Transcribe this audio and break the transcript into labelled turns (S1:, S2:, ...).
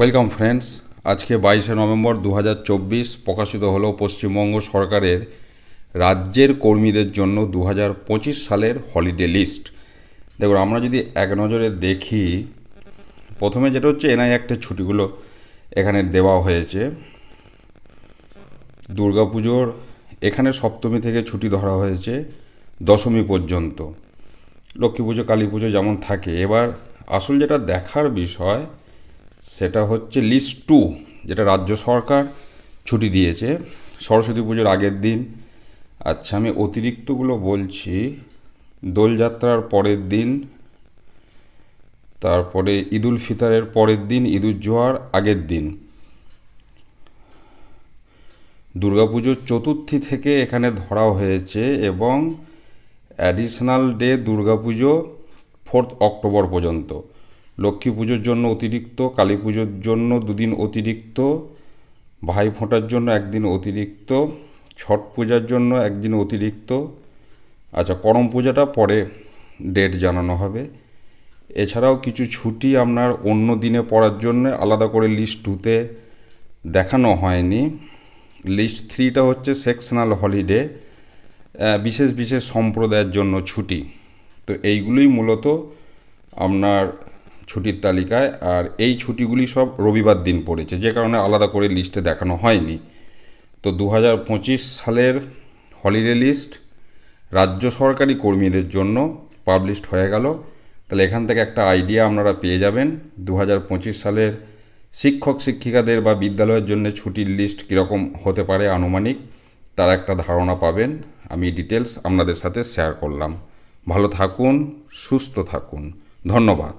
S1: Welcome friends আজকে বাইশে November দু হাজার চব্বিশ প্রকাশিত হলো পশ্চিমবঙ্গ সরকারের রাজ্যের কর্মীদের জন্য দু হাজার পঁচিশ সালের হলিডে লিস্ট দেখুন, আমরা যদি এক নজরে দেখি, প্রথমে যেটা হচ্ছে এনআই অ্যাক্টের ছুটিগুলো এখানে দেওয়া হয়েছে। দুর্গাপুজোর এখানে সপ্তমী থেকে ছুটি ধরা হয়েছে, দশমী পর্যন্ত। লক্ষ্মী পুজো, কালী পুজো যেমন থাকে। এবার আসল যেটা দেখার বিষয় সেটা হচ্ছে লিস্ট টু যেটা রাজ্য সরকার ছুটি দিয়েছে। সরস্বতী পুজোর আগের দিন। আচ্ছা আমি অতিরিক্তগুলো বলছি। দোলযাত্রার পরের দিন, তারপরে ঈদুল ফিতরের পরের দিন ঈদুল জোয়ার আগের দিন। দুর্গাপুজোর চতুর্থী থেকে এখানে ধরা হয়েছে এবং additional day Durga Puja fourth October পর্যন্ত। লক্ষ্মী পুজোর জন্য অতিরিক্ত, কালী পুজোর জন্য দুদিন অতিরিক্ত, ভাই ফোঁটার জন্য একদিন অতিরিক্ত, ছট পূজার জন্য একদিন অতিরিক্ত। আচ্ছা করম পূজাটা পরে ডেট জানানো হবে। এছাড়াও কিছু ছুটি আপনার অন্য দিনে পড়ার জন্য আলাদা করে লিস্ট টুতে দেখানো হয়নি। লিস্ট থ্রিটা হচ্ছে সেকশনাল হলিডে বিশেষ বিশেষ সম্প্রদায়ের জন্য ছুটি। তো এইগুলোই মূলত আপনার ছুটির তালিকায়, আর এই ছুটিগুলি সব রবিবার দিন পড়েছে, যে কারণে আলাদা করে লিস্টে দেখানো হয়নি। তো দু হাজার পঁচিশ সালের হলিডে লিস্ট রাজ্য সরকারি কর্মীদের জন্য পাবলিশড হয়ে গেল। তাহলে এখান থেকে একটা আইডিয়া আপনারা পেয়ে যাবেন দু হাজার পঁচিশ সালের শিক্ষক শিক্ষিকাদের বা বিদ্যালয়ের জন্য ছুটির লিস্ট কীরকম হতে পারে আনুমানিক, তার একটা ধারণা পাবেন। আমি ডিটেলস আপনাদের সাথে শেয়ার করলাম। ভালো থাকুন, সুস্থ থাকুন। ধন্যবাদ।